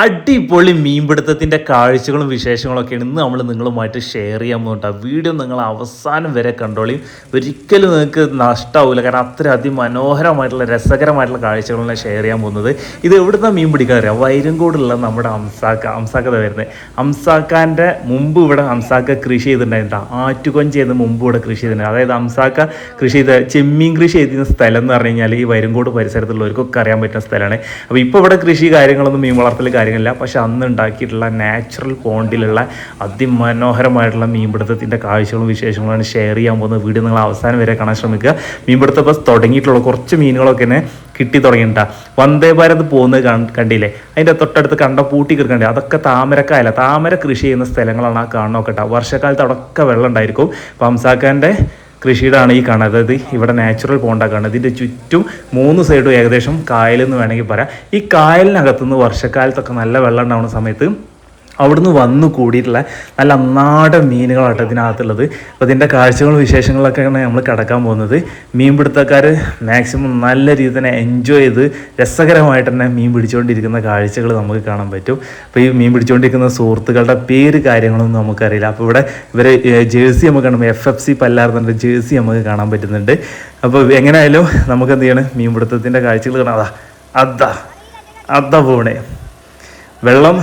അടിപൊളി മീൻപിടുത്തത്തിന്റെ കാഴ്ചകളും വിശേഷങ്ങളും വിശേഷങ്ങളൊക്കെയാണ് ഇന്ന് നമ്മൾ നിങ്ങളുമായിട്ട് ഷെയർ ചെയ്യാൻ പോകുന്നുണ്ട് വീഡിയോ നിങ്ങൾ അവസാനം വരെ കണ്ടോളിയും ഒരിക്കലും നിങ്ങൾക്ക് നഷ്ടമാവില്ല കാരണം അത്ര അതിമനോഹരമായിട്ടുള്ള രസകരമായിട്ടുള്ള കാഴ്ചകളാണ് ഷെയർ ചെയ്യാൻ പോകുന്നത്. ഇത് എവിടുന്ന മീൻ പിടിക്കാൻ അറിയാം? വൈരങ്കോടുള്ള നമ്മുടെ അംസാക്ക അംസാക്കത വരുന്നത് അംസാക്കാന്റെ മുമ്പ് ഇവിടെ അംസാക്ക കൃഷി ചെയ്തിട്ടുണ്ടായിരുന്നു ആറ്റുകൊഞ്ച് ചെയ്യുന്ന മുമ്പ് ഇവിടെ കൃഷി ചെയ്തിട്ടുണ്ട്. അതായത് അംസാക്ക കൃഷി ചെയ്ത ചെമ്മീൻ കൃഷി ചെയ്തിരുന്ന സ്ഥലം എന്ന് പറഞ്ഞു കഴിഞ്ഞാൽ ഈ വൈരങ്കോട് പരിസരത്തുള്ളവർക്കൊക്കെ അറിയാൻ പറ്റുന്ന സ്ഥലമാണ്. അപ്പോൾ ഇപ്പോൾ ഇവിടെ കൃഷി കാര്യങ്ങളൊന്നും മീൻ വളർത്തൽ കാര്യങ്ങളില്ല. പക്ഷെ അന്ന് ഉണ്ടാക്കിയിട്ടുള്ള നാച്ചുറൽ പോണ്ടിലുള്ള അതിമനോഹരമായിട്ടുള്ള മീൻപിടുത്തത്തിന്റെ കാഴ്ചകളും വിശേഷങ്ങളാണ് ഷെയർ ചെയ്യാൻ പോകുന്നത്. വീഡിയോ നിങ്ങൾ അവസാനം വരെ കാണാൻ ശ്രമിക്കുക. മീൻപിടുത്തം ബസ് തുടങ്ങിയിട്ടുള്ള കുറച്ച് മീനുകളൊക്കെ തന്നെ കിട്ടി തുടങ്ങിയിട്ടാ വന്ദേ ഭാരത് പോകുന്നത് കണ്ടില്ലേ? അതിന്റെ തൊട്ടടുത്ത് കണ്ട പൂട്ടി കിടക്കണ്ടേ? അതൊക്കെ താമരക്കായല്ല. താമര കൃഷി ചെയ്യുന്ന സ്ഥലങ്ങളാണ് ആ കാണുന്നൊക്കെ കേട്ടോ. വർഷക്കാലത്ത് അവിടെയൊക്കെ വെള്ളം ഉണ്ടായിരിക്കും. അപ്പോൾ ഹംസാക്കാന്റെ കൃഷിയുടെ ആണ് ഈ കാണുന്നത്. അതായത് ഇവിടെ നാച്ചുറൽ പോണ്ടാ കാണുന്നത്. ഇതിന്റെ ചുറ്റും മൂന്ന് സൈഡും ഏകദേശം കായലെന്ന് വേണമെങ്കിൽ പറയാം. ഈ കായലിനകത്തുനിന്ന് വർഷക്കാലത്തൊക്കെ നല്ല വെള്ളം ഉണ്ടാവുന്ന സമയത്ത് അവിടുന്ന് വന്നു കൂടിയിട്ടുള്ള നല്ല അന്നാടൻ മീനുകളാട്ടോ ഇതിനകത്തുള്ളത്. അപ്പോൾ ഇതിന്റെ കാഴ്ചകളും വിശേഷങ്ങളൊക്കെയാണ് നമ്മൾ കിടക്കാൻ പോകുന്നത്. മീൻപിടുത്തക്കാർ മാക്സിമം നല്ല രീതിയിൽ തന്നെ എൻജോയ് ചെയ്ത് രസകരമായിട്ട് തന്നെ മീൻ പിടിച്ചുകൊണ്ടിരിക്കുന്ന കാഴ്ചകൾ നമുക്ക് കാണാൻ പറ്റും. അപ്പോൾ ഈ മീൻ പിടിച്ചുകൊണ്ടിരിക്കുന്ന സുഹൃത്തുക്കളുടെ പേര് കാര്യങ്ങളൊന്നും നമുക്കറിയില്ല. അപ്പോൾ ഇവിടെ ഇവർ ജേഴ്സി നമുക്ക് കാണുമ്പോൾ എഫ് എഫ് സി പല്ലാർന്നുണ്ട് ജേഴ്സി നമുക്ക് കാണാൻ പറ്റുന്നുണ്ട്. അപ്പോൾ എങ്ങനെയായാലും നമുക്ക് എന്ത് ചെയ്യണം? മീൻപിടുത്തത്തിന്റെ കാഴ്ചകൾ കാണാം. അതാ അതാ അതാ പോണേ. വെള്ളം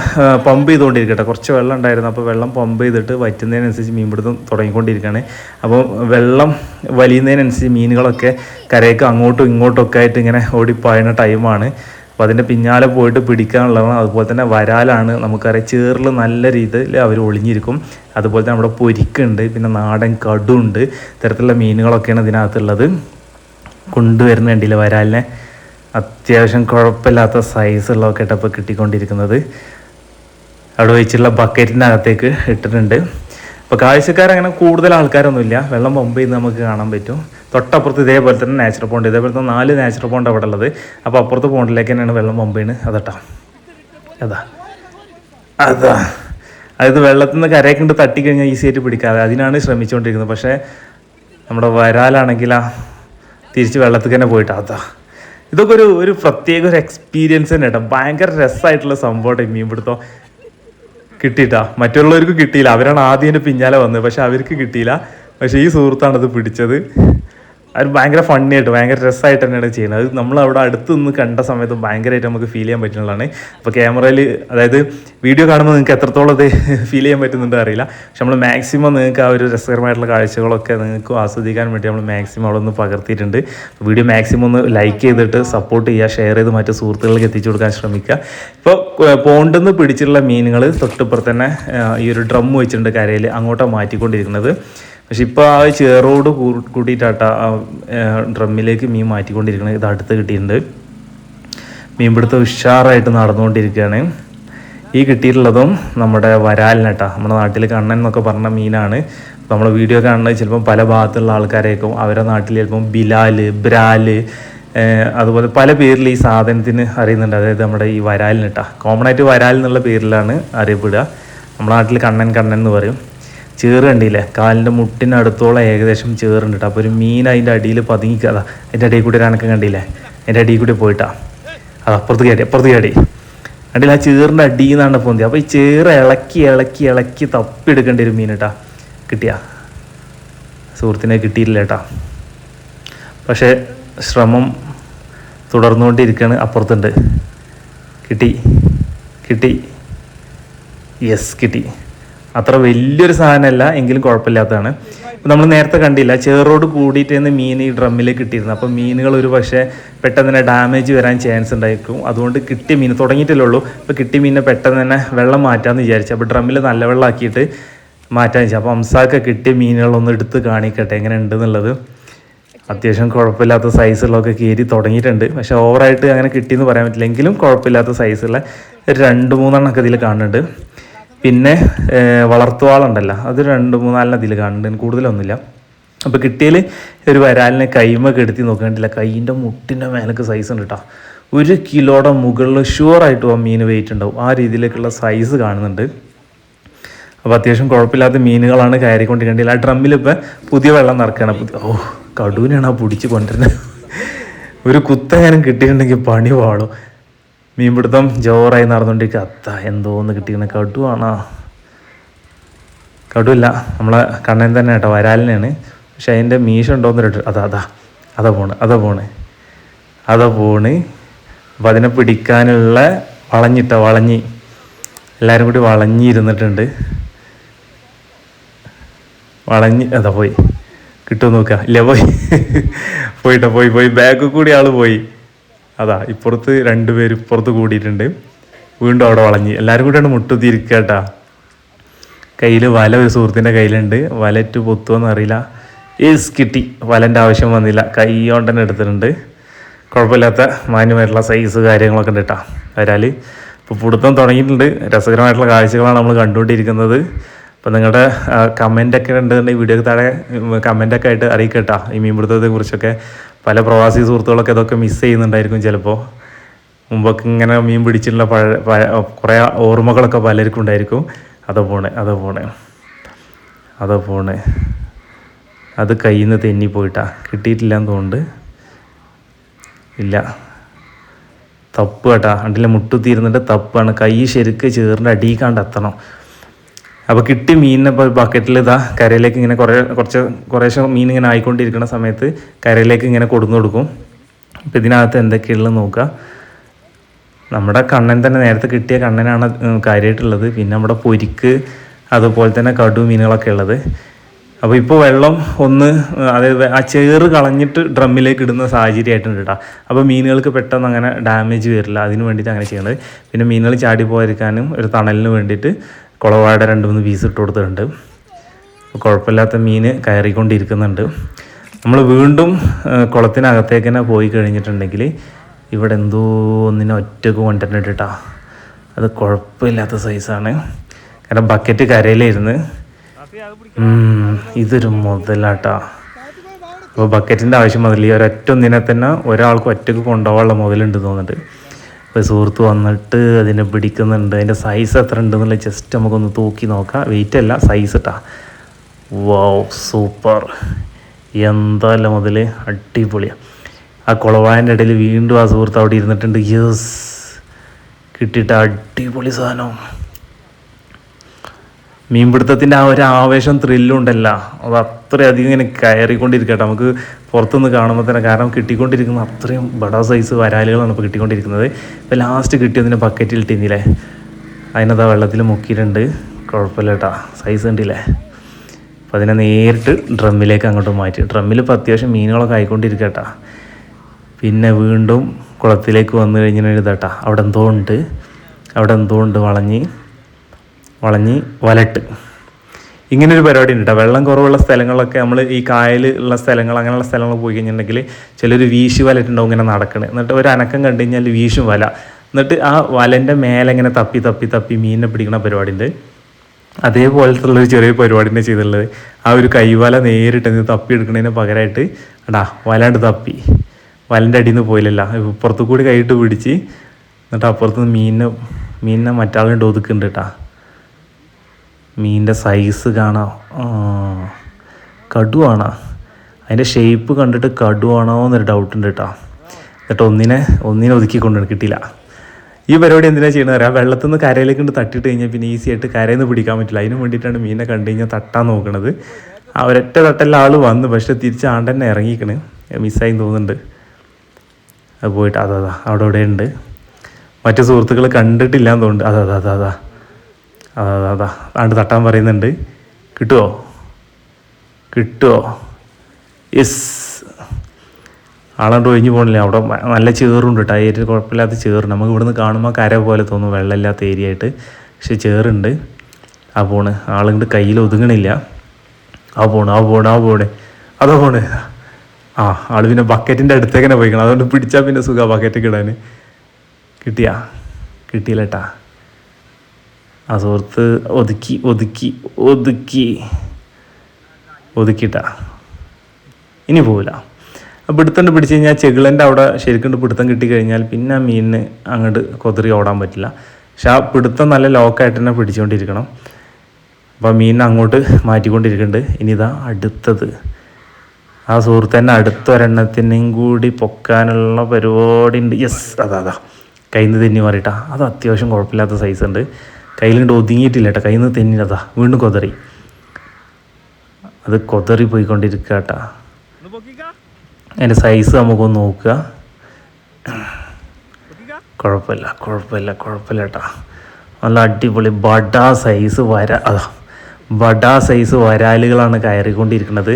പമ്പ് ചെയ്തുകൊണ്ടിരിക്കട്ടെ കുറച്ച് വെള്ളം ഉണ്ടായിരുന്നു. അപ്പോൾ വെള്ളം പമ്പ് ചെയ്തിട്ട് വറ്റുന്നതിനനുസരിച്ച് മീൻപിടുത്തം തുടങ്ങിക്കൊണ്ടിരിക്കുകയാണ്. അപ്പോൾ വെള്ളം വലിയുന്നതിനനുസരിച്ച് മീനുകളൊക്കെ കരയ്ക്ക് അങ്ങോട്ടും ഇങ്ങോട്ടും ഒക്കെ ആയിട്ട് ഇങ്ങനെ ഓടിപ്പായുന്ന ടൈമാണ് അപ്പോൾ അതിന്റെ പിന്നാലെ പോയിട്ട് പിടിക്കാനുള്ളതാണ്. അതുപോലെ തന്നെ വരാലാണ് നമുക്കറിയാം. ചേറിൽ നല്ല രീതിയിൽ അവർ ഒളിഞ്ഞിരിക്കും. അതുപോലെ തന്നെ നമ്മുടെ പൊരിക്കുണ്ട്. പിന്നെ നാടൻ കടുണ്ട്. ഇത്തരത്തിലുള്ള മീനുകളൊക്കെയാണ് ഇതിനകത്തുള്ളത്. കൊണ്ടുവരുന്നുണ്ടല്ലേ വരാലിനെ അത്യാവശ്യം കുഴപ്പമില്ലാത്ത സൈസുള്ളതൊക്കെ ഇപ്പോൾ കിട്ടിക്കൊണ്ടിരിക്കുന്നത്. അവിടെ വെച്ചുള്ള ബക്കറ്റിനകത്തേക്ക് ഇട്ടിട്ടുണ്ട്. അപ്പോൾ കാഴ്ചക്കാരങ്ങനെ കൂടുതൽ ആൾക്കാരൊന്നുമില്ല. വെള്ളം പമ്പ് ചെയ്ത് നമുക്ക് കാണാൻ പറ്റും. തൊട്ടപ്പുറത്ത് ഇതേപോലെ തന്നെ നാച്ചുറൽ പോണ്ട് ഇതേപോലെ തന്നെ നാല് നാച്ചുറൽ പോണ്ട് അവിടെ ഉള്ളത്. അപ്പോൾ അപ്പുറത്ത് പോണ്ടിലേക്ക് തന്നെയാണ് വെള്ളം പമ്പ് ചെയ്യുന്നത് അതട്ടാ. അതാ. അതാ. അതായത് വെള്ളത്തിൽ നിന്ന് കരയൊക്കെ കഴിഞ്ഞാൽ ഈസി ആയിട്ട് പിടിക്കാതെ അതിനാണ് ശ്രമിച്ചുകൊണ്ടിരിക്കുന്നത് പക്ഷേ നമ്മുടെ വരാലാണെങ്കിലാ തിരിച്ച് വെള്ളത്തിൽ തന്നെ പോയിട്ടാ. അതാ. ഇതൊക്കെ ഒരു ഒരു പ്രത്യേക ഒരു എക്സ്പീരിയൻസ് തന്നെ കേട്ടോ ഭയങ്കര രസമായിട്ടുള്ള സംഭവം മീൻ പിടുത്തം കിട്ടിയിട്ടാ. മറ്റുള്ളവർക്ക് കിട്ടിയില്ല. അവരാണ് ആദ്യം എന്റെ പിന്നാലെ വന്നത്. പക്ഷെ അവർക്ക് കിട്ടിയില്ല. പക്ഷെ ഈ സുഹൃത്താണ് അത് പിടിച്ചത്. അത് ഭയങ്കര ഫണ്ണി ആയിട്ട് ഭയങ്കര രസമായിട്ട് തന്നെയാണ് ചെയ്യുന്നത്. അത് നമ്മൾ അവിടെ അടുത്ത് നിന്ന് കണ്ട സമയത്ത് ഭയങ്കരമായിട്ട് നമുക്ക് ഫീൽ ചെയ്യാൻ പറ്റുന്നതാണ്. അപ്പോൾ ക്യാമറയിൽ അതായത് വീഡിയോ കാണുമ്പോൾ നിങ്ങൾക്ക് എത്രത്തോളം അത് ഫീൽ ചെയ്യാൻ പറ്റുന്നുണ്ടോ അറിയില്ല. പക്ഷെ നമ്മൾ മാക്സിമം നിങ്ങൾക്ക് ആ ഒരു രസകരമായിട്ടുള്ള കാഴ്ചകളൊക്കെ നിങ്ങൾക്ക് ആസ്വദിക്കാൻ വേണ്ടി നമ്മൾ മാക്സിമം അവിടെ ഒന്ന് പകർത്തിയിട്ടുണ്ട്. വീഡിയോ മാക്സിമം ഒന്ന് ലൈക്ക് ചെയ്തിട്ട് സപ്പോർട്ട് ചെയ്യുക ഷെയർ ചെയ്ത് മറ്റു സുഹൃത്തുക്കൾക്ക് എത്തിച്ചു കൊടുക്കാൻ ശ്രമിക്കുക. ഇപ്പോൾ പോണ്ടെന്ന് പിടിച്ചിട്ടുള്ള മീനുകൾ തൊട്ടിപ്പുറത്ത് തന്നെ ഈ ഒരു ഡ്രം വെച്ചിട്ടുണ്ട് കരയിൽ അങ്ങോട്ടാണ് മാറ്റിക്കൊണ്ടിരിക്കുന്നത്. പക്ഷെ ഇപ്പോൾ ആ ചേറോട് കൂട്ടിയിട്ടാട്ട ആ ഡ്രമ്മിലേക്ക് മീൻ മാറ്റിക്കൊണ്ടിരിക്കുന്നത് ഇത് അടുത്ത് കിട്ടിയിട്ടുണ്ട്. മീൻപിടുത്തം ഉഷാറായിട്ട് നടന്നുകൊണ്ടിരിക്കുകയാണ്. ഈ കിട്ടിയിട്ടുള്ളതും നമ്മുടെ വരാലിനട്ടാ. നമ്മുടെ നാട്ടിൽ കണ്ണൻ എന്നൊക്കെ പറഞ്ഞ മീനാണ്. നമ്മുടെ വീഡിയോ കാണുന്നത് ചിലപ്പോൾ പല ഭാഗത്തുള്ള ആൾക്കാരേക്കും അവരുടെ നാട്ടിൽ ചിലപ്പം ബിലാൽ ബ്രാൽ അതുപോലെ പല പേരിൽ ഈ സാധനത്തിന് അറിയുന്നുണ്ട്. അതായത് നമ്മുടെ ഈ വരാലിനിട്ട. കോമൺ ആയിട്ട് വരാൽ എന്നുള്ള പേരിലാണ് അറിയപ്പെടുക. നമ്മുടെ നാട്ടിൽ കണ്ണൻ കണ്ണൻ എന്ന് പറയും. ചേറ് കണ്ടില്ലേ കാലിന്റെ മുട്ടിനടുത്തോളം ഏകദേശം ചേറുണ്ട് അപ്പോൾ ഒരു മീൻ അതിന്റെ അടിയിൽ പതുങ്ങിക്കതാ അതിന്റെ അടിയിൽ കൂടി ഒരു കണ്ടില്ലേ? അതിന്റെ അടിയിൽ കൂടി പോയിട്ടാ. അത് അപ്പുറത്ത് കയറി അപ്പുറത്ത് കയറി കണ്ടില്ല ആ ചേറിന്റെ അടിയിൽ നിന്നാണ് പൊന്തി അപ്പോൾ ഈ ചേറ് ഇളക്കി ഇളക്കി ഇളക്കി തപ്പിയെടുക്കേണ്ട ഒരു മീൻ കേട്ടാ. കിട്ടിയ? സുഹൃത്തിനെ കിട്ടിയില്ല കേട്ടാ. പക്ഷേ ശ്രമം തുടർന്നുകൊണ്ടിരിക്കുകയാണ് അപ്പുറത്തുണ്ട്. കിട്ടി. കിട്ടി. യെസ് കിട്ടി. അത്ര വലിയൊരു സാധനമല്ല എങ്കിലും കുഴപ്പമില്ലാത്തതാണ്. നമ്മൾ നേരത്തെ കണ്ടില്ല ചേറോട് കൂടിയിട്ടാണ് മീൻ ഈ ഡ്രമ്മിൽ കിട്ടിയിരുന്നത് അപ്പോൾ മീനുകൾ ഒരു പക്ഷേ പെട്ടെന്ന് തന്നെ ഡാമേജ് വരാൻ ചാൻസ് ഉണ്ടായിരിക്കും. അതുകൊണ്ട് കിട്ടിയ മീൻ തുടങ്ങിയിട്ടല്ലേ ഉള്ളൂ. അപ്പോൾ കിട്ടിയ മീനിനെ പെട്ടെന്ന് തന്നെ വെള്ളം മാറ്റാമെന്ന് വിചാരിച്ചു. അപ്പോൾ ഡ്രമ്മിൽ നല്ല വെള്ളമാക്കിയിട്ട് മാറ്റാൻ വെച്ചു അപ്പോൾ അംസാക്ക കിട്ടിയ മീനുകളൊന്ന് എടുത്ത് കാണിക്കട്ടെ എങ്ങനെ ഉണ്ടെന്നുള്ളത് അത്യാവശ്യം കുഴപ്പമില്ലാത്ത സൈസുള്ളതൊക്കെ കയറി തുടങ്ങിയിട്ടുണ്ട്. പക്ഷെ ഓവറായിട്ട് അങ്ങനെ കിട്ടിയെന്ന് പറയാൻ പറ്റില്ല. എങ്കിലും കുഴപ്പമില്ലാത്ത സൈസുള്ള രണ്ട് മൂന്നെണ്ണമൊക്കെ ഇതിൽ കാണുന്നുണ്ട്. പിന്നെ വളർത്തുവാളുണ്ടല്ലോ. അത് രണ്ട് മൂന്നാലിനെ ഇതിൽ കാണുന്നുണ്ട് കൂടുതലൊന്നുമില്ല. അപ്പോൾ കിട്ടിയതിൽ ഒരു വരാലിനെ കൈമൊക്കെ എടുത്തി നോക്കേണ്ടില്ല. കൈയിന്റെ മുട്ടിന്റെ മേലൊക്കെ സൈസ് ഉണ്ട് കേട്ടോ ഒരു കിലോയുടെ മുകളിൽ ഷുവറായിട്ടും ആ മീൻ വെയിറ്റ് ഉണ്ടാവും. ആ രീതിയിലേക്കുള്ള സൈസ് കാണുന്നുണ്ട്. അപ്പോൾ അത്യാവശ്യം കുഴപ്പമില്ലാത്ത മീനുകളാണ് കയറിക്കൊണ്ടിരിക്കേണ്ടത്. ആ ഡ്രമ്മിൽ ഇപ്പം പുതിയ വെള്ളം നിറക്കുകയാണ് പുതിയ ഓ കടുവിനാണ് ആ പിടിച്ച് കൊണ്ടുവരുന്നത്. ഒരു കുത്തങ്ങനെ കിട്ടിയിട്ടുണ്ടെങ്കിൽ പണി പാടും മീൻപിടുത്തം ജോറായി നടന്നുകൊണ്ടിരിക്കുക. അത്ത എന്തോന്ന് കിട്ടിയിരുന്ന കടുവാണോ. കടുവില്ല നമ്മളെ കണ്ണൻ തന്നെ കേട്ടോ വരാലിനാണ് പക്ഷെ അതിന്റെ മീശ ഉണ്ടോന്ന് ഇട്ട് അതാ അതാ അതാ പോണ് അതാ പോണ്. അതാ പോണ്. അപ്പം അതിനെ പിടിക്കാനുള്ള വളഞ്ഞിട്ട വളഞ്ഞി. എല്ലാവരും കൂടി വളഞ്ഞിരുന്നിട്ടുണ്ട് വളഞ്ഞ് അതാ പോയി. കിട്ടുമോ നോക്കുക. ഇല്ല പോയി. പോയിട്ടോ പോയി പോയി. ബാഗ് കൂടി ആൾ പോയി. അതാ ഇപ്പുറത്ത് രണ്ടുപേര് ഇപ്പുറത്ത് കൂടിയിട്ടുണ്ട്. വീണ്ടും അവിടെ വളഞ്ഞ്. എല്ലാവരും കൂടിയാണ് മുട്ടുത്തിരിക്കുക കേട്ടാ. കയ്യിൽ വല ഒരു സുഹൃത്തിന്റെ കയ്യിലുണ്ട്. വലറ്റ് പൊത്തുമെന്ന് അറിയില്ല. ഏസ് കിട്ടി. വലന്റെ ആവശ്യം വന്നില്ല. കൈ കൊണ്ട് തന്നെ എടുത്തിട്ടുണ്ട്. കുഴപ്പമില്ലാത്ത മാന്യമായിട്ടുള്ള സൈസ് കാര്യങ്ങളൊക്കെ ഉണ്ട് കേട്ടോ. വരാൽ ഇപ്പോൾ പുടുത്തം തുടങ്ങിയിട്ടുണ്ട്. രസകരമായിട്ടുള്ള കാഴ്ചകളാണ് നമ്മൾ കണ്ടുകൊണ്ടിരിക്കുന്നത്. അപ്പോൾ നിങ്ങളുടെ കമന്റൊക്കെ ഉണ്ടെന്നുണ്ടെങ്കിൽ വീഡിയോക്ക് താഴെ കമന്റൊക്കെ ആയിട്ട് അറിയിക്കട്ടാ ഈ മീൻപിടുത്തത്തെ കുറിച്ചൊക്കെ. പല പ്രവാസി സുഹൃത്തുക്കളൊക്കെ ഇതൊക്കെ മിസ് ചെയ്യുന്നുണ്ടായിരിക്കും ചിലപ്പോൾ മുമ്പൊക്കെ ഇങ്ങനെ മീൻ പിടിച്ചിട്ടുള്ള പഴ പഴ- കുറേ ഓർമ്മകളൊക്കെ പലർക്കും ഉണ്ടായിരിക്കും. അതോ പോണേ അതോ പോണേ അതോ പോണേ. അത് കയ്യിൽ നിന്ന് തെന്നിപ്പോയിട്ടാ കിട്ടിയിട്ടില്ല എന്ന് തോന്നുന്നുണ്ട്. ഇല്ല. തപ്പ് കേട്ടാ. അണ്ടിലെ മുട്ടുത്തിരുന്നിട്ട് തപ്പാണ്. കൈ ശരിക്ക് ചേറിന്റെ അടിയിക്കാണ്ട് എത്തണം അപ്പോൾ കിട്ടി മീനിനെ ഇപ്പോൾ ബക്കറ്റിൽ ഇതാ കരയിലേക്ക് ഇങ്ങനെ കുറേ കുറച്ച് കുറേശ്ശെ മീൻ ഇങ്ങനെ ആയിക്കൊണ്ടിരിക്കുന്ന സമയത്ത് കരയിലേക്ക് ഇങ്ങനെ കൊടുന്നു കൊടുക്കും. അപ്പോൾ ഇതിനകത്ത് എന്തൊക്കെയുള്ളത് നോക്കുക നമ്മുടെ കണ്ണൻ തന്നെ നേരത്തെ കിട്ടിയ കണ്ണനാണ് കാര്യമായിട്ടുള്ളത് പിന്നെ നമ്മുടെ പൊരിക്ക് അതുപോലെ തന്നെ കടു മീനുകളൊക്കെ ഉള്ളത്. അപ്പോൾ ഇപ്പോൾ വെള്ളം ഒന്ന് അതായത് ആ ചേറ് കളഞ്ഞിട്ട് ഡ്രമ്മിലേക്ക് ഇടുന്ന സാഹചര്യമായിട്ടുണ്ട് കേട്ടോ അപ്പോൾ മീനുകൾക്ക് പെട്ടെന്ന് അങ്ങനെ ഡാമേജ് വരില്ല. അതിന് വേണ്ടിയിട്ട് അങ്ങനെ ചെയ്യണത്. പിന്നെ മീനുകൾ ചാടി പോയിരിക്കാനും ഒരു തണലിന് വേണ്ടിയിട്ട് കുളവാട രണ്ട് മൂന്ന് പീസ് ഇട്ട് കൊടുത്തിട്ടുണ്ട്. കുഴപ്പമില്ലാത്ത മീൻ കയറിക്കൊണ്ടിരിക്കുന്നുണ്ട്. നമ്മൾ വീണ്ടും കുളത്തിനകത്തേക്ക് തന്നെ പോയി കഴിഞ്ഞിട്ടുണ്ടെങ്കിൽ ഇവിടെ എന്തോ ഒന്നിനെ ഒറ്റയ്ക്ക് കൊണ്ടുവന്നിട്ടാ അത് കുഴപ്പമില്ലാത്ത സൈസാണ് കാരണം ബക്കറ്റ് കരയിലായിരുന്നു. ഉം, ഇതൊരു മുതലാട്ടാ. അപ്പോൾ ബക്കറ്റിന്റെ ആവശ്യം മുതൽ ഒരൊറ്റ ഒന്നിനെ തന്നെ ഒരാൾക്ക് ഒറ്റയ്ക്ക് കൊണ്ടുപോകാനുള്ള മുതലുണ്ട് തോന്നുന്നുണ്ട്. അപ്പോൾ സുഹൃത്ത് വന്നിട്ട് അതിനെ പിടിക്കുന്നുണ്ട്. അതിന്റെ സൈസ് എത്ര ഉണ്ടെന്നുള്ള ജസ്റ്റ് നമുക്കൊന്ന് തൂക്കി നോക്കാം. വെയിറ്റ് അല്ല സൈസ് ഇട്ടാ വാവ് സൂപ്പർ എന്തായാലും മുതൽ അടിപൊളിയാണ് ആ കുളവായന്റെ ഇടയിൽ വീണ്ടും ആ സുഹൃത്ത് അവിടെ ഇരുന്നിട്ടുണ്ട്. യെസ് കിട്ടിയിട്ട് അടിപൊളി സാധനം. മീൻപിടുത്തത്തിന്റെ ആ ഒരു ആവേശം ത്രില്ലും ഉണ്ടല്ലോ. അത് അത്രയധികം ഇങ്ങനെ കയറിക്കൊണ്ടിരിക്കട്ടെ. നമുക്ക് പുറത്തുനിന്ന് കാണുമ്പോൾ തന്നെ കാരണം കിട്ടിക്കൊണ്ടിരിക്കുന്ന അത്രയും ബഡ സൈസ് വരാലുകളാണ് ഇപ്പോൾ കിട്ടിക്കൊണ്ടിരിക്കുന്നത്. ഇപ്പോൾ ലാസ്റ്റ് കിട്ടിയതിന്റെ ബക്കറ്റിൽ ഇട്ടിന്നില്ലേ ആ വെള്ളത്തിൽ മുക്കിയിട്ടുണ്ട്. കുഴപ്പമില്ല കേട്ടോ. സൈസ് ഉണ്ടില്ലേ അപ്പോൾ അതിനെ നേരിട്ട് ഡ്രമ്മിലേക്ക് അങ്ങോട്ട് മാറ്റി. ഡ്രമ്മിൽ ഇപ്പോൾ അത്യാവശ്യം മീനുകളൊക്കെ ആയിക്കൊണ്ടിരിക്കട്ടാ. പിന്നെ വീണ്ടും കുളത്തിലേക്ക് വന്നു കഴിഞ്ഞാൽ എഴുതട്ടാ അവിടെ എന്തോ ഉണ്ട്. അവിടെ എന്തോ ഉണ്ട് വളഞ്ഞ്. വളഞ്ഞ് വലട്ട്. ഇങ്ങനെ ഒരു പരിപാടി ഉണ്ട് വെള്ളം കുറവുള്ള സ്ഥലങ്ങളിലൊക്കെ നമ്മൾ ഈ കായൽ ഉള്ള സ്ഥലങ്ങൾ അങ്ങനെയുള്ള സ്ഥലങ്ങൾ പോയി കഴിഞ്ഞിട്ടുണ്ടെങ്കിൽ ചിലർ വീശി വലറ്റുണ്ടാവും ഇങ്ങനെ നടക്കണേ. എന്നിട്ട് ഒരു അനക്കം കണ്ടു കഴിഞ്ഞാൽ വീശും വല. എന്നിട്ട് ആ വലന്റെ മേലെ ഇങ്ങനെ തപ്പി തപ്പി തപ്പി മീനിനെ പിടിക്കുന്ന പരിപാടി ഉണ്ട് അതേപോലത്തുള്ള ഒരു ചെറിയ പരിപാടിനെ ചെയ്തിട്ടുള്ളത്. ആ ഒരു കൈവല നേരിട്ട് തപ്പി എടുക്കുന്നതിന് പകരമായിട്ട് എടാ വലാണ്ട് തപ്പി. വലന്റെ അടിയിൽ നിന്ന് പോയില്ലല്ല. പുറത്തു കൂടി കൈയിട്ട് പിടിച്ച് എന്നിട്ട് അപ്പുറത്ത് നിന്ന് മീനിനെ മീനിനെ മറ്റാളുണ്ട് ഒതുക്കുന്നുണ്ട് കേട്ടാ മീനിന്റെ സൈസ് കാണാം. കടുവാണോ. അതിന്റെ ഷേപ്പ് കണ്ടിട്ട് കടുവാണോ എന്നൊരു ഡൗട്ട് ഉണ്ട് കേട്ടോ എന്നിട്ട് ഒന്നിനെ ഒന്നിനെ ഒതുക്കി കൊണ്ടു കിട്ടിയില്ല. ഈ പരിപാടി എന്തിനാ ചെയ്യണമെന്ന് അറിയാം? വെള്ളത്തിൽ നിന്ന് കരയിലേക്ക് കൊണ്ട് തട്ടിട്ട് കഴിഞ്ഞാൽ പിന്നെ ഈസി ആയിട്ട് കരയിൽ നിന്ന് പിടിക്കാൻ പറ്റില്ല. അതിന് വേണ്ടിയിട്ടാണ് മീനെ കണ്ടു കഴിഞ്ഞാൽ തട്ടാൻ നോക്കണത്. ആ ഒരൊറ്റ തട്ടല്ല ആൾ വന്നു പക്ഷെ തിരിച്ച് ആണ്ട് തന്നെ ഇറങ്ങിക്കണ് മിസ്സായി തോന്നുന്നുണ്ട്. അത് പോയിട്ട് അതാ അവിടെ ഇവിടെ ഉണ്ട്. മറ്റു സുഹൃത്തുക്കൾ കണ്ടിട്ടില്ല എന്ന് തോന്നുന്നുണ്ട് അതാ അതാ അതാ. അതാ അതാ ആണ്ട് തട്ടാൻ പറയുന്നുണ്ട്. കിട്ടുമോ കിട്ടുമോ യെസ് ആളാണ്ട് ഒഴിഞ്ഞു പോകണില്ല അവിടെ നല്ല ചേറുണ്ട് കേട്ടോ കുഴപ്പമില്ലാത്ത ചേറ് നമുക്ക് ഇവിടുന്ന് കാണുമ്പോൾ കര പോലെ തോന്നും വെള്ളമില്ലാത്ത ഏരിയ ആയിട്ട്. പക്ഷെ ചേറുണ്ട്. ആ പോണ്. ആളുകൊണ്ട് കയ്യിൽ ഒതുങ്ങണില്ല. ആ പോണ് ആ പോണ് ആ പോണ്. അതാ പോണ്. ആ ആൾ പിന്നെ ബക്കറ്റിന്റെ അടുത്തേക്കന്നെ പോയിക്കണം. അതുകൊണ്ട് പിടിച്ചാൽ പിന്നെ സുഖമാണ് ബക്കറ്റ് ഇടാൻ കിട്ടിയാ? കിട്ടിയില്ല കേട്ടാ ആ സുഹൃത്ത് ഒതുക്കി ഒതുക്കി ഒതുക്കി ഒതുക്കിട്ട ഇനി പോവില്ല. പിടുത്തം പിടിച്ച് കഴിഞ്ഞാൽ ചെകിളന്റെ അവിടെ ശരിക്കും പിടുത്തം കിട്ടിക്കഴിഞ്ഞാൽ പിന്നെ ആ മീനിന് അങ്ങോട്ട് കൊതിറി ഓടാൻ പറ്റില്ല. പക്ഷെ ആ പിടുത്തം നല്ല ലോക്കായിട്ട് തന്നെ പിടിച്ചുകൊണ്ടിരിക്കണം. അപ്പോൾ മീനിനെ അങ്ങോട്ട് മാറ്റിക്കൊണ്ടിരിക്കുന്നുണ്ട്. ഇനി ഇതാ അടുത്തത്. ആ സുഹൃത്ത് തന്നെ അടുത്ത ഒരെണ്ണത്തിനെയും കൂടി പൊക്കാനുള്ള പരിപാടി ഉണ്ട്. യെസ് അതാ അതാ. കയ്യിൽ നിന്ന് തെന്നി മാറിയിട്ടാ. അത് അത്യാവശ്യം കുഴപ്പമില്ലാത്ത സൈസ് ഉണ്ട്. കയ്യിൽ കൊണ്ട് ഒതുങ്ങിയിട്ടില്ല കേട്ടോ കയ്യിൽ നിന്ന് തെന്നിനതാ. വീണ്ടും കൊതറി. അത് കൊതറി പോയിക്കൊണ്ടിരിക്കുക കേട്ടാ അതിന്റെ സൈസ് നമുക്കൊന്ന് നോക്കുക. കുഴപ്പമില്ല കുഴപ്പമില്ല കുഴപ്പമില്ല കേട്ടാ നല്ല അടിപൊളി ബഡാ സൈസ് വര അതാ. ബഡാ സൈസ് വരാലുകളാണ് കയറിക്കൊണ്ടിരിക്കുന്നത്.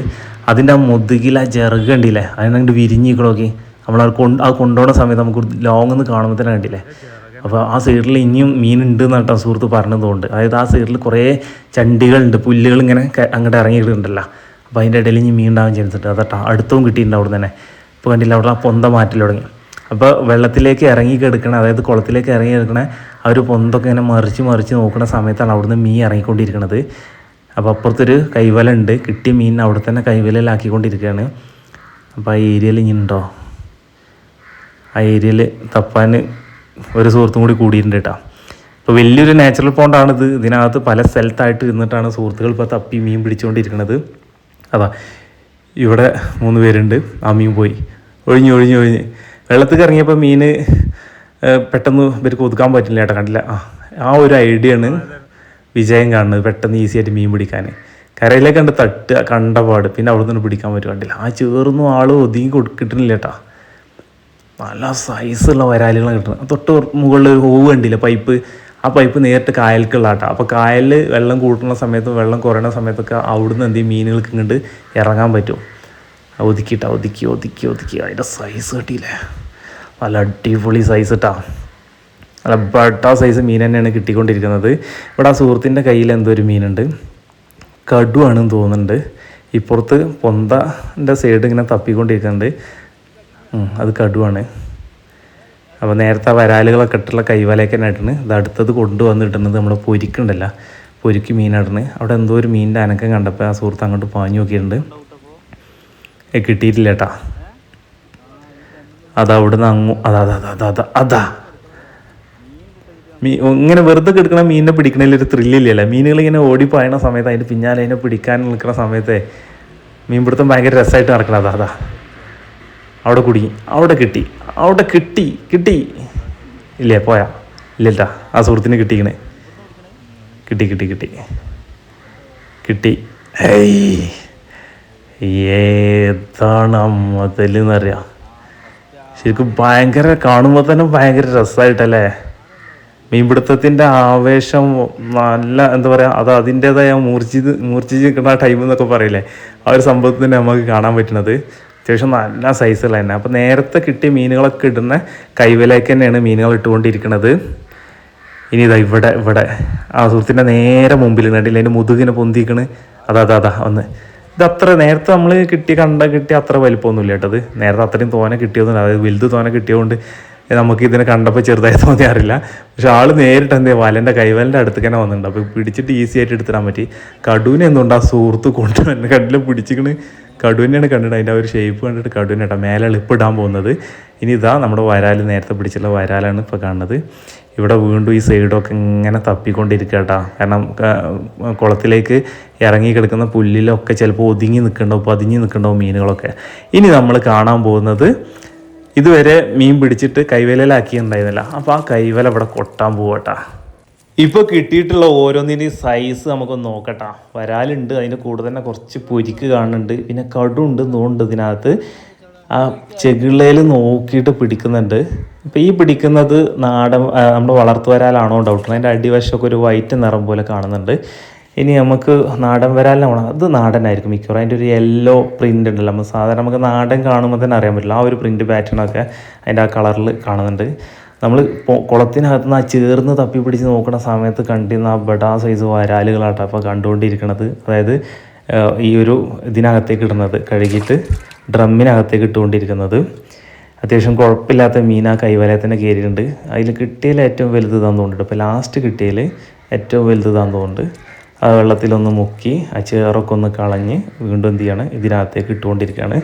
അതിന്റെ ആ മുതുകിൽ ആ ജെറുക കണ്ടില്ലേ? അതിനങ്ങോട്ട് വിരിഞ്ഞിക്കണോക്കി നമ്മൾ അത് കൊണ്ട് ആ കൊണ്ടുപോകുന്ന സമയത്ത് നമുക്ക് ലോങ്ങ് ഒന്ന് കാണുമ്പോൾ തന്നെ കണ്ടില്ലേ? അപ്പോൾ ആ സൈഡിൽ ഇനിയും മീനുണ്ട് എന്നാട്ടോ സുഹൃത്ത് പറഞ്ഞതുകൊണ്ട്. അതായത് ആ സൈഡിൽ കുറേ ചണ്ടികളുണ്ട് പുല്ലുകൾ ഇങ്ങനെ അങ്ങോട്ട് ഇറങ്ങിയിട്ടുണ്ടല്ലോ അപ്പോൾ അതിന്റെ ഇടയിൽ ഇനി മീൻ ഉണ്ടാവാൻ ചാൻസ് ഉണ്ട് അതട്ടാ അടുത്തവും കിട്ടിയിട്ടുണ്ട് അവിടെ തന്നെ. ഇപ്പോൾ കണ്ടില്ല അവിടെ ആ പൊന്ത മാറ്റൽ തുടങ്ങി. അപ്പോൾ വെള്ളത്തിലേക്ക് ഇറങ്ങി കിടക്കണ അതായത് കുളത്തിലേക്ക് ഇറങ്ങി കിടക്കണ ആ ഒരു പൊന്തൊക്കെ ഇങ്ങനെ മറിച്ച് മറിച്ച് നോക്കുന്ന സമയത്താണ് അവിടുന്ന് മീൻ ഇറങ്ങിക്കൊണ്ടിരിക്കുന്നത് അപ്പോൾ അപ്പുറത്തൊരു കൈവല ഉണ്ട്. കിട്ടിയ മീൻ അവിടെ തന്നെ കൈവലയിലാക്കിക്കൊണ്ടിരിക്കുകയാണ്. അപ്പോൾ ആ ഏരിയയിൽ ഇനി ഉണ്ടോ ആ ഏരിയയിൽ തപ്പാൻ ഒരു സുഹൃത്തും കൂടി കൂടിയിട്ടുണ്ട് കേട്ടോ ഇപ്പോൾ വലിയൊരു നാച്ചുറൽ പോണ്ടാണിത് ഇതിനകത്ത് പല സ്ഥലത്തായിട്ട് ഇരുന്നിട്ടാണ് സുഹൃത്തുക്കൾ ഇപ്പോൾ തപ്പി മീൻ പിടിച്ചുകൊണ്ടിരിക്കുന്നത് അതാ ഇവിടെ മൂന്ന് പേരുണ്ട്. ആ മീൻ പോയി. ഒഴിഞ്ഞ് ഒഴിഞ്ഞ് ഒഴിഞ്ഞ്. വെള്ളത്തിൽ ഇറങ്ങിയപ്പോൾ മീൻ പെട്ടെന്ന് ഇവർക്ക് ഒതുക്കാൻ പറ്റില്ല കേട്ടോ കണ്ടില്ല? ആ ആ ഒരു ഐഡിയ ആണ് വിജയം കാണുന്നത് പെട്ടെന്ന് ഈസി ആയിട്ട് മീൻ പിടിക്കാൻ കരയിലേക്ക് കണ്ട് തട്ട് കണ്ടപാട് പിന്നെ അവിടെ നിന്ന് പിടിക്കാൻ പറ്റും. കണ്ടില്ല. ആ ചേർന്നും ആൾ ഒതുങ്ങി കൊടുക്കിട്ടില്ല കേട്ടോ കേട്ടാ നല്ല സൈസുള്ള വരാലുകളാണ് കിട്ടുന്നത് തൊട്ട് മുകളിൽ ഒരു ഹോവ് കണ്ടില്ല? പൈപ്പ്. ആ പൈപ്പ് നേരിട്ട് കായൽക്കുള്ള കേട്ടോ അപ്പോൾ കായലിൽ വെള്ളം കൂട്ടുന്ന സമയത്തും വെള്ളം കുറയുന്ന സമയത്തൊക്കെ അവിടുന്ന് എന്തെങ്കിലും മീനുകൾക്ക് ഇങ്ങോട്ട് ഇറങ്ങാൻ പറ്റും. ഒതുക്കിയിട്ടാ ഒതുക്കി ഒതുക്കി ഒതുക്കി. അതിന്റെ സൈസ് കിട്ടിയില്ലേ? നല്ല അടിപൊളി സൈസ് ഇട്ടാ നല്ല ബട്ട സൈസ് മീൻ തന്നെയാണ് കിട്ടിക്കൊണ്ടിരിക്കുന്നത്. ഇവിടെ ആ സുഹൃത്തിന്റെ കയ്യിൽ എന്തോ ഒരു മീനുണ്ട്. കടുവാണെന്ന് തോന്നുന്നുണ്ട്. ഇപ്പുറത്ത് പൊന്തന്റെ സൈഡ് ഇങ്ങനെ തപ്പിക്കൊണ്ടിരിക്കുന്നുണ്ട്. അത് കടുവാണ്. അപ്പോൾ നേരത്തെ വരാലുകളൊക്കെ ഇട്ടുള്ള കൈവലയൊക്കെ അത് ഇത് അടുത്തത് കൊണ്ടുവന്നിട്ടുന്നത് നമ്മുടെ പൊരിക്കുണ്ടല്ല പൊരിക്ക് മീനായിട്ടിന് അവിടെ എന്തോ ഒരു മീനിന്റെ അനക്കം കണ്ടപ്പോൾ ആ സുഹൃത്ത് അങ്ങോട്ട് പാഞ്ഞു നോക്കിയിട്ടുണ്ട്. കിട്ടിയിട്ടില്ല കേട്ടാ. അതാ അവിടുന്ന് അങ്ങു അതാ അതാ അതാ അതാ അതാ മീ ഇങ്ങനെ വെറുതെ കിടക്കണ മീനിനെ പിടിക്കണതിലൊരു ത്രില്ലില്ലല്ലോ മീനുകൾ ഇങ്ങനെ ഓടി സമയത്ത് അതിന്റെ പിന്നാലെ അതിനെ പിടിക്കാൻ നിൽക്കുന്ന സമയത്തെ മീൻപിടുത്തം ഭയങ്കര രസമായിട്ട് നടക്കണം അതാ അതാ. അവിടെ കുടുങ്ങി അവിടെ കിട്ടി അവിടെ കിട്ടി കിട്ടി. ഇല്ലേ പോയാ. ഇല്ലല്ല ആ സുഹൃത്തിന് കിട്ടിക്കണേ. കിട്ടി കിട്ടി കിട്ടി. കിട്ടി. ഏതാണ് ആ മുതലെന്നറിയാം. ശരിക്കും ഭയങ്കര കാണുമ്പോൾ തന്നെ ഭയങ്കര രസമായിട്ടല്ലേ മീൻപിടുത്തത്തിന്റെ ആവേശം നല്ല എന്താ പറയുക അത് അതിന്റേതായ മൂർച്ഛിത് മൂർച്ഛിച്ച് നിൽക്കുന്ന ടൈം എന്നൊക്കെ പറയില്ലേ? ആ ഒരു സംഭവത്തിന് നമുക്ക് കാണാൻ പറ്റുന്നത്. അത്യാവശ്യം നല്ല സൈസുള്ള തന്നെ. അപ്പോൾ നേരത്തെ കിട്ടിയ മീനുകളൊക്കെ ഇടുന്ന കൈവലേക്ക് തന്നെയാണ് മീനുകൾ ഇട്ടുകൊണ്ടിരിക്കുന്നത് ഇനി ഇതാ ഇവിടെ ഇവിടെ. ആ സുഹൃത്തിന്റെ നേരെ മുമ്പിൽ കണ്ടില്ല? അതിന്റെ മുതുകിനെ പൊന്തിക്കണ്. അതാ അതാ അതാ ഒന്ന്. ഇത് അത്ര നേരത്തെ നമ്മൾ കിട്ടി കണ്ട കിട്ടിയ അത്ര വലിപ്പമൊന്നുമില്ല കേട്ടത് നേരത്തെ അത്രയും തോനെ കിട്ടിയതൊന്നും അതായത് വലുത് തോനെ കിട്ടിയതുകൊണ്ട് നമുക്ക് ഇതിനെ കണ്ടപ്പോൾ ചെറുതായി തോന്നിയാറില്ല. പക്ഷെ ആൾ നേരിട്ട് എന്തേ വലന്റെ കൈവലന്റെ അടുത്തേക്ക് തന്നെ വന്നിട്ടുണ്ട്. അപ്പോൾ പിടിച്ചിട്ട് ഈസി ആയിട്ട് എടുത്തിടാൻ പറ്റി. കടുവിനെ എന്തുകൊണ്ട് ആ സുഹൃത്ത് കൊണ്ടുവന്നെ കണ്ടില്ല പിടിച്ചിക്കണ്? കടുവിനെയാണ് കണ്ടിട്ട് അതിന്റെ ഒരു ഷേപ്പ് കണ്ടിട്ട് കടുവിനെ കേട്ടോ മേലെ എളുപ്പിടാൻ പോകുന്നത്. ഇനി ഇതാ നമ്മുടെ വരാൽ നേരത്തെ പിടിച്ചുള്ള വരാലാണ് ഇപ്പോൾ കാണുന്നത്. ഇവിടെ വീണ്ടും ഈ സൈഡൊക്കെ ഇങ്ങനെ തപ്പിക്കൊണ്ടിരിക്കുക കേട്ടോ കാരണം കുളത്തിലേക്ക് ഇറങ്ങി കിടക്കുന്ന പുല്ലിലൊക്കെ ചിലപ്പോൾ ഒതുങ്ങി നിൽക്കണ്ടോ പതിഞ്ഞ് നിൽക്കണ്ടോ മീനുകളൊക്കെ. ഇനി നമ്മൾ കാണാൻ പോകുന്നത് ഇതുവരെ മീൻ പിടിച്ചിട്ട് കൈവലയിലാക്കിയിട്ടുണ്ടായിരുന്നില്ല. അപ്പോൾ ആ കൈവേല ഇവിടെ കൊട്ടാൻ പോവട്ടാ ഇപ്പോൾ കിട്ടിയിട്ടുള്ള ഓരോന്നിന്റെയും സൈസ് നമുക്കൊന്ന് നോക്കട്ടാ. വരാലുണ്ട് അതിന്റെ കൂടെ തന്നെ കുറച്ച് പൊരിക്ക് കാണുന്നുണ്ട്. പിന്നെ കടുണ്ട് നോണ്ട് ഇതിനകത്ത്. ആ ചെകിളയിൽ നോക്കിയിട്ട് പിടിക്കുന്നുണ്ട്. ഇപ്പം ഈ പിടിക്കുന്നത് നാടൻ നമ്മുടെ വളർത്തു വരാലാണോ ഡൗട്ട് അതിന്റെ അടിവശമൊക്കെ ഒരു വൈറ്റ് നിറം പോലെ കാണുന്നുണ്ട്. ഇനി നമുക്ക് നാടൻ വരാലിനാണ് അത് നാടനായിരിക്കും മിക്കവാറും. അതിന്റെ ഒരു യെല്ലോ പ്രിന്റ് ഉണ്ടല്ലോ. നമ്മൾ സാധാരണ നമുക്ക് നാടൻ കാണുമ്പോൾ തന്നെ അറിയാൻ പറ്റില്ല. ആ ഒരു പ്രിന്റ് പാറ്റേണൊക്കെ അതിന്റെ ആ കളറിൽ കാണുന്നുണ്ട്. നമ്മൾ കുളത്തിനകത്ത് നിന്ന് ആ ചേർന്ന് തപ്പി പിടിച്ച് നോക്കുന്ന സമയത്ത് കണ്ടിരുന്ന ആ ബഡാ സൈസ് വരാലുകളാട്ടോ അപ്പോൾ കണ്ടുകൊണ്ടിരിക്കുന്നത് അതായത് ഈ ഒരു ഇതിനകത്തേക്ക് ഇടുന്നത് കഴുകിയിട്ട് ഡ്രമ്മിനകത്തേക്ക് ഇട്ടുകൊണ്ടിരിക്കുന്നത്. അത്യാവശ്യം കുഴപ്പമില്ലാത്ത മീൻ ആ കൈവലയത്തിന്റെ കയറിയിട്ടുണ്ട് അതിൽ കിട്ടിയതിൽ ഏറ്റവും വലുത് ഇതാന്ന് തോന്നുന്നുണ്ട്. ഇപ്പോൾ ലാസ്റ്റ് കിട്ടിയതിൽ ഏറ്റവും വലുത് ഇതാന്ന് തോന്നുന്നുണ്ട്. ആ വെള്ളത്തിലൊന്ന് മുക്കി ആ ചേറൊക്കെ ഒന്ന് കളഞ്ഞ് വീണ്ടും എന്ത് ചെയ്യാണ് ഇതിനകത്തേക്ക് ഇട്ടുകൊണ്ടിരിക്കുകയാണ്.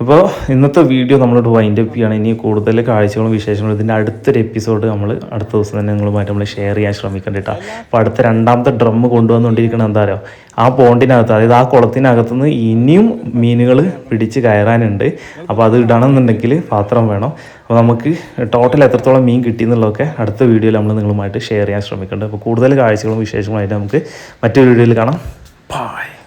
അപ്പോൾ ഇന്നത്തെ വീഡിയോ നമ്മളോട് വൈൻഡ് അപ്പ് ഇനി കൂടുതൽ കാഴ്ചകളും വിശേഷങ്ങളും ഇതിന്റെ അടുത്തൊരു എപ്പിസോഡ് നമ്മൾ അടുത്ത ദിവസം തന്നെ നിങ്ങളുമായിട്ട് നമ്മൾ ഷെയർ ചെയ്യാൻ ശ്രമിക്കേണ്ട കേട്ടോ. അപ്പോൾ അടുത്ത രണ്ടാമത്തെ ഡ്രം കൊണ്ടുവന്നുകൊണ്ടിരിക്കണം എന്താ പറയുക ആ പോണ്ടിനകത്ത് അതായത് ആ കുളത്തിനകത്തുനിന്ന് ഇനിയും മീനുകൾ പിടിച്ച് കയറാനുണ്ട്. അപ്പോൾ അത് ഇടണമെന്നുണ്ടെങ്കിൽ പാത്രം വേണം. അപ്പോൾ നമുക്ക് ടോട്ടൽ എത്രത്തോളം മീൻ കിട്ടി കിട്ടിയെന്നുള്ളതൊക്കെ അടുത്ത വീഡിയോയിൽ നമ്മൾ നിങ്ങളുമായിട്ട് ഷെയർ ചെയ്യാൻ ശ്രമിക്കുന്നുണ്ട് അപ്പോൾ കൂടുതൽ കാഴ്ചകളും വിശേഷങ്ങളും ആയിട്ട് നമുക്ക് മറ്റൊരു വീഡിയോയിൽ കാണാം. ബായ്